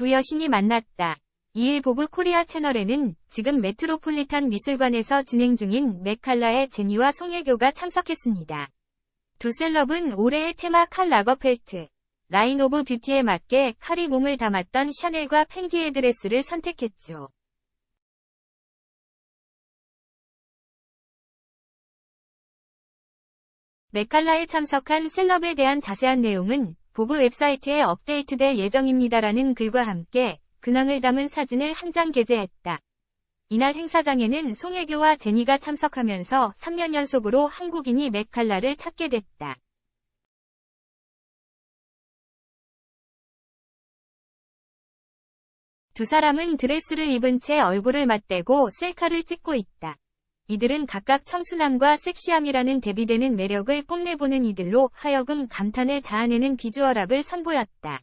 두 여신이 만났다. 이일 보그 코리아 채널에는 지금 메트로폴리탄 미술관에서 진행 중인 맥칼라의 제니와 송혜교가 참석했습니다. 두 셀럽은 올해의 테마 칼 라거펠트, 라인 오브 뷰티에 맞게 칼이 몸을 담았던 샤넬과 펜디의 드레스를 선택했죠. 메칼라에 참석한 셀럽에 대한 자세한 내용은 보그 웹사이트에 업데이트될 예정입니다라는 글과 함께 근황을 담은 사진을 한 장 게재했다. 이날 행사장에는 송혜교와 제니가 참석하면서 3년 연속으로 한국인이 맥칼라를 찾게 됐다. 두 사람은 드레스를 입은 채 얼굴을 맞대고 셀카를 찍고 있다. 이들은 각각 청순함과 섹시함이라는 대비되는 매력을 뽐내보는 이들로 하여금 감탄을 자아내는 비주얼업을 선보였다.